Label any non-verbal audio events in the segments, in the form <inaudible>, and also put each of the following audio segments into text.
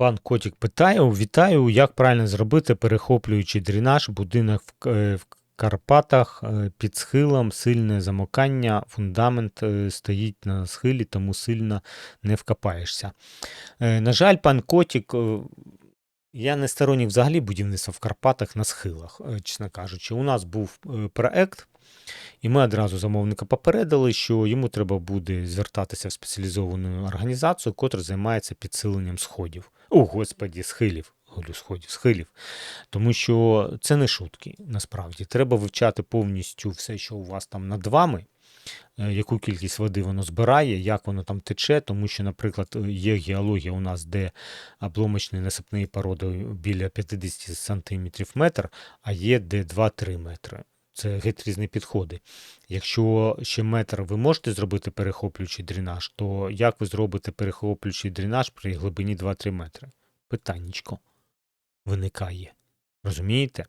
Пан Котік питає: вітаю, як правильно зробити перехоплюючий дренаж, будинок в, е, в Карпатах е, під схилом, сильне замокання, фундамент е, стоїть на схилі, тому сильно не вкопаєшся. На жаль, пан Котік, я не сторонник взагалі будівництва в Карпатах на схилах, чесно кажучи. У нас був проект, і ми одразу замовника попередили, що йому треба буде звертатися в спеціалізовану організацію, котра займається підсиленням сходів. О, господі, схилів. Говорю, сходів, схилів. Тому що це не шутки, насправді. Треба вивчати повністю все, що у вас там над вами, е, яку кількість води воно збирає, як воно там тече, тому що, наприклад, є геологія у нас, де обломочні насипні породи біля 50 см метр, а є де 2-3 метри. Це геть різні підходи. Якщо ще метр ви можете зробити перехоплюючий дренаж, то як ви зробите перехоплюючий дренаж при глибині 2-3 метри? Питаннячко виникає. Розумієте?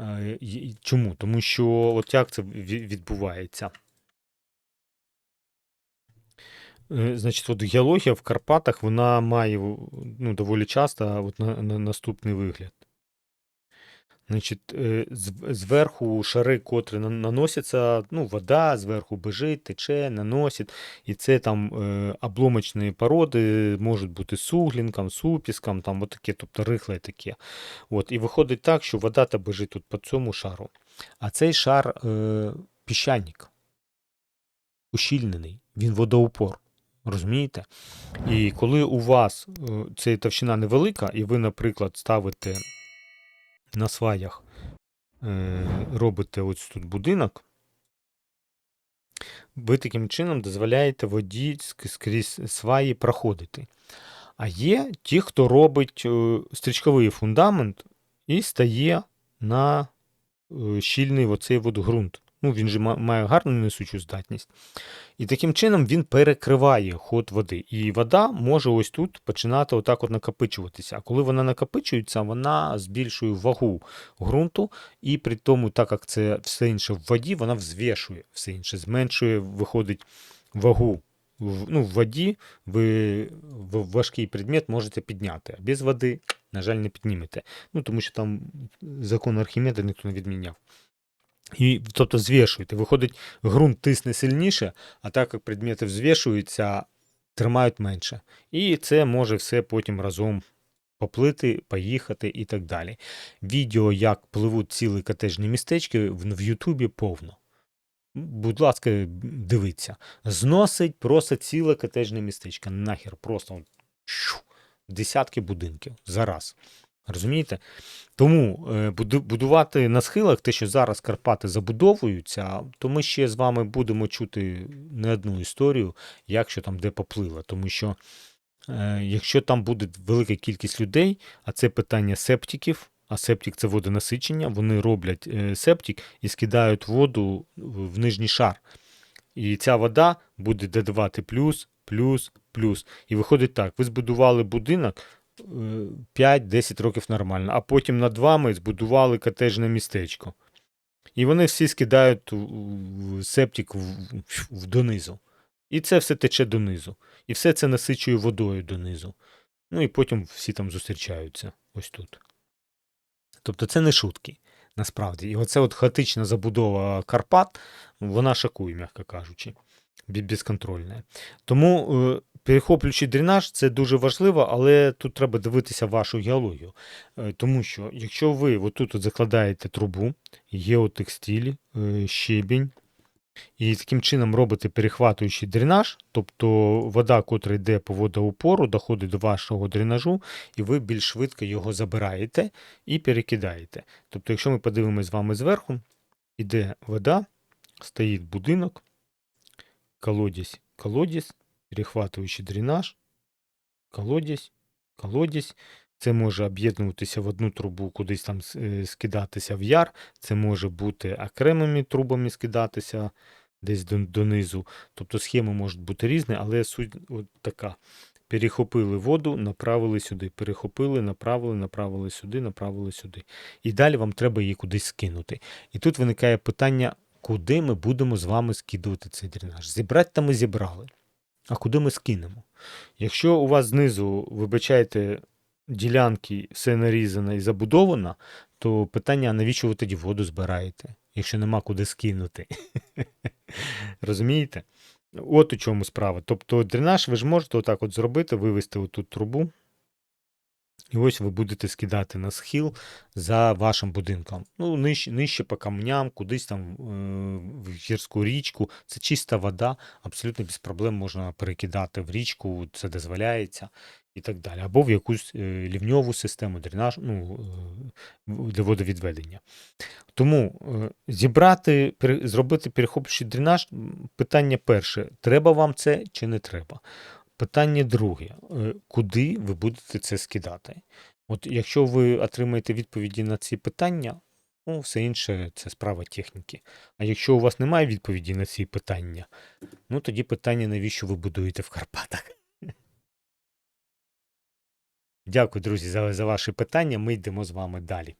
Е, Чому? Тому що от як це відбувається? Е, Значить, от геологія в Карпатах вона має ну, доволі часто от на, на, наступний вигляд. Значить, е, зверху шари, котрі наносяться, ну, вода зверху бежить, тече, наносить. І це там е, обломочні породи можуть бути суглінком, супіском, там отаке, тобто рихле таке. От, і виходить так, що вода та бежить тут по цьому шару. А цей шар е, піщаник, ущільнений, він водоупор. Розумієте? І коли у вас е, ця товщина невелика, і ви, наприклад, ставите на сваях, е, робите ось тут будинок, ви таким чином дозволяєте воді ск- скрізь сваї проходити. А є ті, хто робить е, стрічковий фундамент і стає на е, щільний оцей от ґрунт. Ну, він же має гарну несучу здатність. І таким чином він перекриває ход води. І вода може ось тут починати отак от накопичуватися. А коли вона накопичується, вона збільшує вагу ґрунту, і при тому, так як це все інше в воді, вона взвішує все інше, зменшує, виходить вагу. В, ну, в воді ви важкий предмет можете підняти, а без води, на жаль, не піднімете. Ну, тому що там закон Архімеда ніхто не відміняв. І, тобто звішуєте. Виходить, ґрунт тисне сильніше, а так як предмети взвішуються, тримають менше. І це може все потім разом поплити, поїхати і так далі. Відео, як пливуть цілі котежні містечки, в Ютубі повно. Будь ласка, дивіться. Зносить просто ціле котежне містечко. Нахер, просто десятки будинків за раз. Розумієте? Тому е, будувати на схилах, те, що зараз Карпати забудовуються, то ми ще з вами будемо чути не одну історію, як що там де поплило. Тому що е, якщо там буде велика кількість людей, а це питання септиків, а септик це водонасичення, вони роблять е, септик і скидають воду в нижній шар. І ця вода буде додавати плюс, плюс, плюс. І виходить так: ви збудували будинок 5-10 років нормально, а потім над вами збудували котежне містечко. І вони всі скидають септик в, донизу. І це все тече донизу. І все це насичує водою донизу. Ну і потім всі там зустрічаються ось тут. Тобто це не шутки, насправді. І оце от хаотична забудова Карпат, вона шокує, м'яко кажучи, безконтрольна. Тому е, перехоплюючий дренаж це дуже важливо, але тут треба дивитися вашу геологію. Е, Тому що якщо ви отут от закладаєте трубу, геотекстиль, е, щебінь, і таким чином робите перехватуючий дренаж, тобто вода, котра йде по водоупору, доходить до вашого дренажу, і ви більш швидко його забираєте і перекидаєте. Тобто, якщо ми подивимось з вами зверху, іде вода, стоїть будинок, колодязь, колодязь, перехватуючий дренаж, колодязь, колодязь. Це може об'єднуватися в одну трубу, кудись там е, скидатися в яр. Це може бути окремими трубами скидатися десь донизу. Тобто схеми можуть бути різні, але суть от така. Перехопили воду, направили сюди, перехопили, направили, направили сюди, направили сюди. І далі вам треба її кудись скинути. І тут виникає питання, куди ми будемо з вами скидувати цей дренаж. Зібрати там ми зібрали. А куди ми скинемо? Якщо у вас знизу, вибачайте, ділянки все нарізано і забудовано, то питання, навіщо ви тоді воду збираєте, якщо нема куди скинути? <laughs> Розумієте? От у чому справа. Тобто дренаж ви ж можете отак от зробити, вивести отут трубу. І ось ви будете скидати на схил за вашим будинком. Ну, нижче, нижче по камням, кудись там е, в гірську річку. Це чиста вода, абсолютно без проблем можна перекидати в річку, це дозволяється і так далі. Або в якусь е, лівньову систему дренаж, ну, е, для водовідведення. Тому зібрати, зробити перехоплюючий дренаж, питання перше: треба вам це чи не треба? Питання друге: е, куди ви будете це скидати? От якщо ви отримаєте відповіді на ці питання, ну, все інше це справа техніки. А якщо у вас немає відповіді на ці питання, ну тоді питання, навіщо ви будуєте в Карпатах? <laughs> Дякую, друзі, за, за ваші питання. Ми йдемо з вами далі.